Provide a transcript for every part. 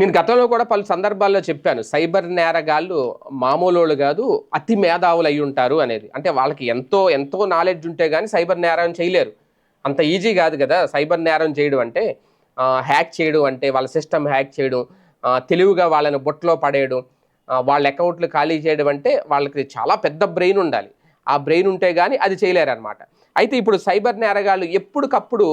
నేను గతంలో కూడా పలు సందర్భాల్లో చెప్పాను సైబర్ నేరగాళ్ళు మామూలు వాళ్ళు కాదు అతి మేధావులు అయి ఉంటారు అనేది. అంటే వాళ్ళకి ఎంతో ఎంతో నాలెడ్జ్ ఉంటే కానీ సైబర్ నేరం చేయలేరు. అంత ఈజీ కాదు కదా సైబర్ నేరం చేయడం అంటే హ్యాక్ చేయడం అంటే వాళ్ళ సిస్టమ్ హ్యాక్ చేయడం తెలివిగా వాళ్ళని బొట్లో పడేయడం వాళ్ళ అకౌంట్లు ఖాళీ చేయడం అంటే వాళ్ళకి చాలా పెద్ద బ్రెయిన్ ఉండాలి. ఆ బ్రెయిన్ ఉంటే కానీ అది చేయలేరు అనమాట అయితే ఇప్పుడు సైబర్ నేరగాళ్ళు ఎప్పటికప్పుడు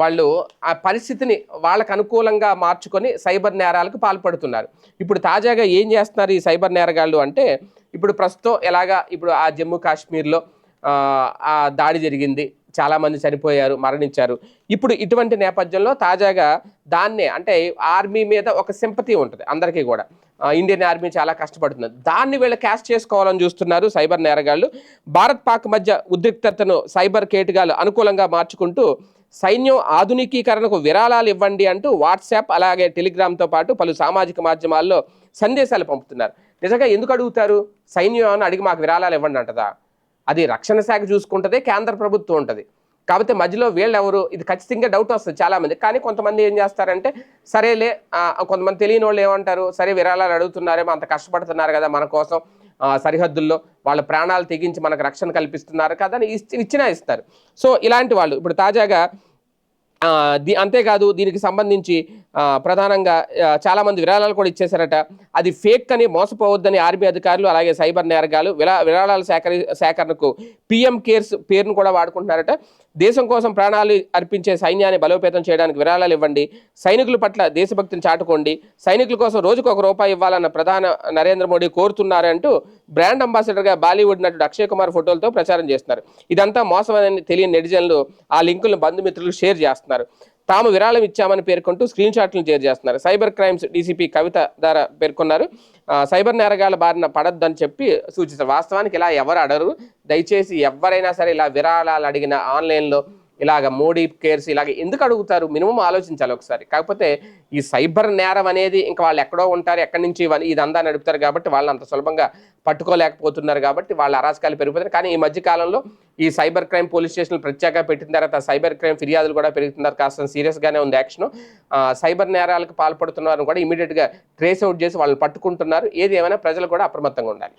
వాళ్ళు ఆ పరిస్థితిని వాళ్ళకు అనుకూలంగా మార్చుకొని సైబర్ నేరాలకు పాల్పడుతున్నారు. ఇప్పుడు తాజాగా ఏం చేస్తున్నారు ఈ సైబర్ నేరగాళ్ళు అంటే ఇప్పుడు ప్రస్తుతం ఎలాగా ఇప్పుడు ఆ జమ్మూ కాశ్మీర్లో ఆ, దాడి జరిగింది. చాలామంది చనిపోయారు మరణించారు. ఇప్పుడు ఇటువంటి నేపథ్యంలో తాజాగా దాన్నే అంటే ఆర్మీ మీద ఒక సింపతి ఉంటుంది అందరికీ కూడా. ఇండియన్ ఆర్మీ చాలా కష్టపడుతుంది దాన్ని వీళ్ళు క్యాష్ చేసుకోవాలని చూస్తున్నారు సైబర్ నేరగాళ్ళు. భారత్ పాక్ మధ్య ఉద్రిక్తతను సైబర్ కేటుగాలు అనుకూలంగా మార్చుకుంటూ సైన్యం ఆధునికీకరణకు విరాళాలు ఇవ్వండి అంటూ వాట్సాప్ అలాగే టెలిగ్రామ్తో పాటు పలు సామాజిక మాధ్యమాల్లో సందేశాలు పంపుతున్నారు. నిజంగా ఎందుకు అడుగుతారు? సైన్యం అని అడిగి మాకు విరాళాలు ఇవ్వండి అంటదా? అది రక్షణ శాఖ చూసుకుంటుంది కేంద్ర ప్రభుత్వం ఉంటుంది. కాకపోతే మధ్యలో వీళ్ళు ఎవరు ఇది ఖచ్చితంగా డౌట్ వస్తుంది చాలామంది. కానీ కొంతమంది ఏం చేస్తారంటే సరేలే కొంతమంది తెలియని వాళ్ళు ఏమంటారు? సరే విరాళాలు అడుగుతున్నారేమో అంత కష్టపడుతున్నారు కదా మన కోసం సరిహద్దుల్లో. వాళ్ళ ప్రాణాలు తెగించి మనకు రక్షణ కల్పిస్తున్నారు కదా అని ఇచ్చినా ఇస్తారు. సో ఇలాంటి వాళ్ళు ఇప్పుడు తాజాగా దీ అంతేకాదు దీనికి సంబంధించి ప్రధానంగా చాలామంది విరాళాలు కూడా ఇచ్చేశారట. అది ఫేక్ అని మోసపోవద్దని ఆర్మీ అధికారులు అలాగే సైబర్ నేరగాలు విరా విరాళాల సేకరి సేకరణకు పిఎం కేర్స్ పేరును కూడా వాడుకుంటున్నారట. దేశం కోసం ప్రాణాలు అర్పించే సైన్యాన్ని బలోపేతం చేయడానికి విరాళాలు ఇవ్వండి. సైనికుల పట్ల దేశభక్తిని చాటుకోండి. సైనికుల కోసం రోజుకు ఒక రూపాయి ఇవ్వాలన్న ప్రధాన నరేంద్ర మోడీ కోరుతున్నారంటూ బ్రాండ్ అంబాసిడర్గా బాలీవుడ్ నటుడు అక్షయ్ కుమార్ ఫోటోలతో ప్రచారం చేస్తున్నారు. ఇదంతా మోసమని తెలియని నెటిజన్లు ఆ లింకులను బంధుమిత్రులు షేర్ చేస్తున్నారు. తాము విరాళం ఇచ్చామని పేర్కొంటూ స్క్రీన్ షాట్లను షేర్ చేస్తున్నారు. సైబర్ క్రైమ్స్ డీసీపీ కవిత ద్వారా పేర్కొన్నారు. సైబర్ నేరగాల బారిన పడొద్దని చెప్పి సూచిస్తారు. వాస్తవానికి ఇలా ఎవరు అడరు. దయచేసి ఎవరైనా సరే ఇలా విరాళాలు అడిగిన ఆన్లైన్లో ఇలాగ మోడీ కేర్స్ ఇలాగ ఎందుకు అడుగుతారు? మినిమం ఆలోచించాలి ఒకసారి. కాకపోతే ఈ సైబర్ నేరం అనేది ఇంకా వాళ్ళు ఎక్కడో ఉంటారు ఎక్కడి నుంచి ఇవన్నీ ఇదంతా నడుపుతారు కాబట్టి వాళ్ళు అంత సులభంగా పట్టుకోలేకపోతున్నారు కాబట్టి వాళ్ళ అరాచకాలు పెరిగిపోతారు కానీ ఈ మధ్య కాలంలో ఈ సైబర్ క్రైమ్ పోలీస్ స్టేషన్లు ప్రత్యేకంగా పెట్టిన తర్వాత సైబర్ క్రైమ్ ఫిర్యాదులు కూడా పెరుగుతున్నారు. కాస్త సీరియస్గానే ఉంది యాక్షన్. సైబర్ నేరాలకు పాల్పడుతున్నారు కూడా ఇమీడియట్గా ట్రేస్ అవుట్ చేసి వాళ్ళని పట్టుకుంటున్నారు. ఏది ఏమైనా ప్రజలు కూడా అప్రమత్తంగా ఉండాలి.